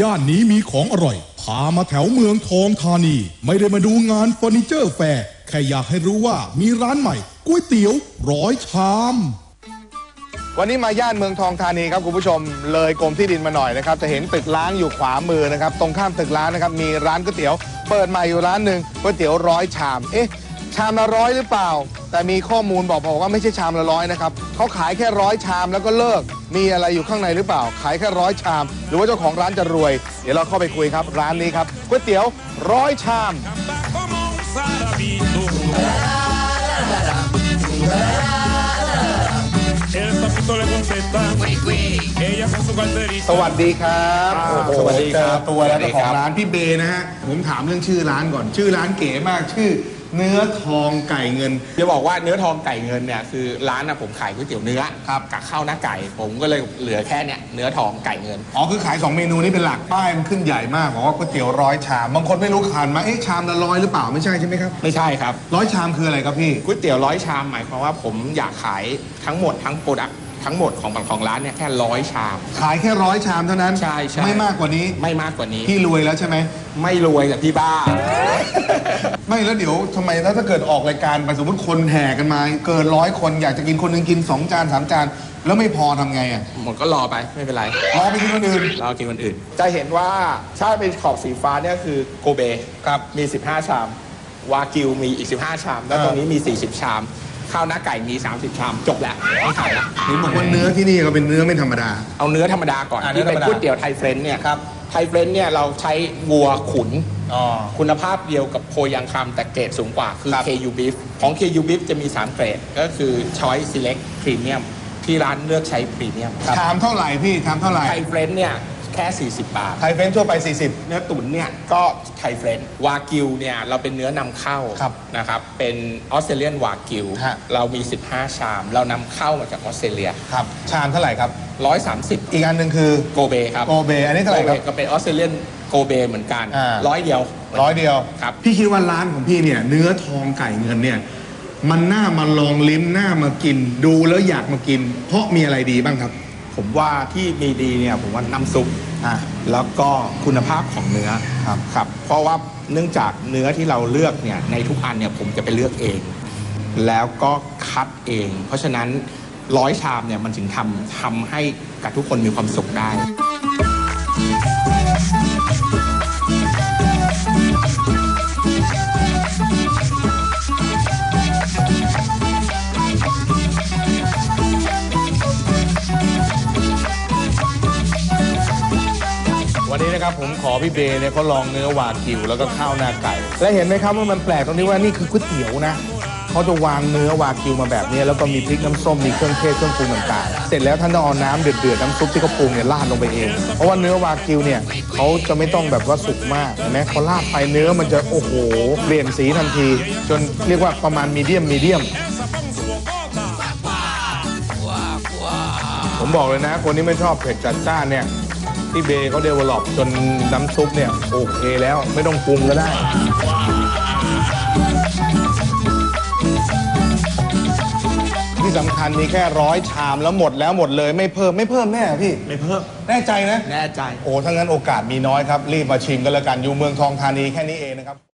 ย่านนี้มีของอร่อย พามาแถวเมืองทองธานี ไม่ได้มาดูงานเฟอร์นิเจอร์แฟร์แค่อยากให้รู้ว่ามีร้านใหม่ก๋วยเตี๋ยวร้อยชาม วันนี้มาย่านเมืองทองธานีครับคุณผู้ชม เลยกรมที่ดินมาหน่อยนะครับจะเห็นตึกล้างอยู่ขวามือนะครับ ตรงข้ามตึกล้างนะครับมีร้านก๋วยเตี๋ยว เปิดใหม่อยู่ร้านหนึ่งก๋วยเตี๋ยวร้อยชาม เอ๊ะ ชามละร้อยหรือเปล่า แต่มีข้อมูลบอกบอกว่าไม่ใช่ชามละร้อยนะครับเขาขายแค่ร้อยชามแล้วก็เลิก มีอะไรอยู่ข้างในหรือเปล่า ขายแค่ร้อยชาม หรือว่าเจ้าของร้านจะรวย เดี๋ยวเราเข้าไปคุยครับ ร้านนี้ครับก๋วยเตี๋ยวร้อยชาม como สวัสดีครับอ่าโอ้โหสวัสดีครับเจอตัวแล้วสวัสดีเจ้าขคอรังบร้านพี่เบนะฮะ ผมถามเรื่องชื่อร้านก่อน ชื่อร้านเก๋มากชื่อ เนื้อทองไก่เงิน จะบอกว่าเนื้อทองไก่เงินเนี่ยคือร้านนะผมขายก๋วยเตี๋ยวเนื้อครับกับข้าวหน้าไก่ ผมก็เลยเหลือแค่เนี่ยเนื้อทองไก่เงิน อ๋อคือขาย 2 เมนูนี้เป็นหลักป้ายมันขึ้นใหญ่มากบอกว่าก๋วยเตี๋ยวร้อยชาม บางคนไม่รู้ขานมา เอ๊ะชามละร้อยหรือเปล่าไม่ใช่ใช่ไหมครับ ไม่ใช่ครับร้อยชามคืออะไรครับพี่ก๋วยเตี๋ยวร้อยชามหมายความว่าผมอยากขายทั้งหมดทั้งโปรดัก ทั้งหมดของของร้านเนี่ยแค่ร้อยชาม ขายแค่ร้อยชามเท่านั้นใช่ใช่ ไม่มากกว่านี้ไม่มากกว่านี้พี่รวยแล้วใช่ไหม ไม่รวยแต่พี่บ้า ไม่แล้วเดี๋ยวทำไมถ้าถ้าเกิดออกรายการไปสมมติคนแห่กันมา เกินร้อยคนอยากจะกินคนหนึงกินสองจานสามจาน แล้วไม่พอทำไงอะหมดก็รอไปไม่เป็นไรรอไปกินคนอื่นรอกินคนอื่น จะเห็นว่าถ้าเป็นขอบสีฟ้าเนี่ยคือโกเบครับมี 15 ชาม วากิวมีอีก 15 ชาม แล้วเออตรงนี้มี 40 ชาม ข้าวหน้าไก่มี 30 ชาม จบแล้วไม่ขายแล้วเห็นบอกว่าเนื้อที่นี่ก็เป็นเนื้อไม่ธรรมดา เอาเนื้อธรรมดาก่อนอะเนื้ที่อธรเป็รมดานก๋วยเตี๋ยวไทยเฟรนช์เนี่ยครับไทยเฟรนช์เนี่ยเราใช้วัวขุน อ๋อ คุณภาพเดียวกับโพยังคำแต่เกรดสูงกว่าคือ ครับ KU Beef ของ KU Beef จะมี 3 เกรด ก็คือ Choice Select Premium ที่ร้านเลือกใช้พรีเมียมชามเท่าไหร่พี่ชามเท่าไหร่ ไทยเฟรนช์เนี่ย แค่ 40 บาท ไทยเฟรนช์ทั่วไป 40 เนื้อตุ๋นเนี่ยก็ไทยเฟรนช์วากิวเนี่ยเราเป็นเนื้อนำเข้าครับนะครับเป็นออสเตรเลียนวากิวฮะ เรามี 15 ชาม เรานำเข้ามาจากออสเตรเลีย ครับ ชามเท่าไหร่ครับ 130 อีกอันหนึ่งคือ โกเบครับโกเบอันนี้เท่าไหร่ครับโกก็เป็นออสเตรเลียนโกเบเหมือนกันอ่า ร้อยเดียวร้อยเดียว ครับ พี่คิดว่าร้านของพี่เนี่ย เนื้อทองไก่เงินเนี่ย มันน่ามาลองลิ้มน่ามากินดูแล้วอยากมากิน เพราะมีอะไรดีบ้างครับ ผมว่าที่มีดีเนี่ยผมว่าน้ำซุปอ่าแล้วก็คุณภาพของเนื้อครับครับ เพราะว่าเนื่องจากเนื้อที่เราเลือกเนี่ยในทุกอันเนี่ยผมจะไปเลือกเอง แล้วก็คัดเอง เพราะฉะนั้นร้อยชามเนี่ยมันถึงทำทำให้กับทุกคนมีความสุขได้ วันนี้นะครับผมขอพี่เบย์เนี่ยเขาลองเนื้อวากิวแล้วก็ข้าวหน้าไก่ และเห็นไหมครับว่ามันแปลกตรงที่ว่านี่คือก๋วยเตี๋ยวนะเขาจะวางเนื้อวากิวมาแบบนี้ แล้วก็มีพริกน้ำส้มมีเครื่องเทศเครื่องปรุงต่างๆ เสร็จแล้วท่านต้องเอาน้ำเดือดๆน้ำซุปที่เขาปรุงเนี่ยราดลงไปเอง เพราะว่าเนื้อวากิวเนี่ยเขาจะไม่ต้องแบบว่าสุกมากเห็นไหมเขาราดไปเนื้อมันจะโอ้โหเปลี่ยนสีทันที จนเรียกว่าประมาณมีเดียมมีเดียมผมบอกเลยนะ คนที่ไม่ชอบเผ็ดจัดจ้านเนี่ย พี่เบย์เขาเดเวลลอปจนน้ำซุปเนี่ยโอเคแล้วไม่ต้องปรุงก็ได้ ที่สำคัญมีแค่ร้อยชามแล้วหมดแล้วหมดเลยไม่เพิ่มไม่เพิ่มแน่พี่ ไม่เพิ่ม แน่ใจนะ แน่ใจ โอ้ถ้างั้นโอกาสมีน้อยครับ รีบมาชิมกันแล้วกันอยู่เมืองทองธานีแค่นี้เองนะครับ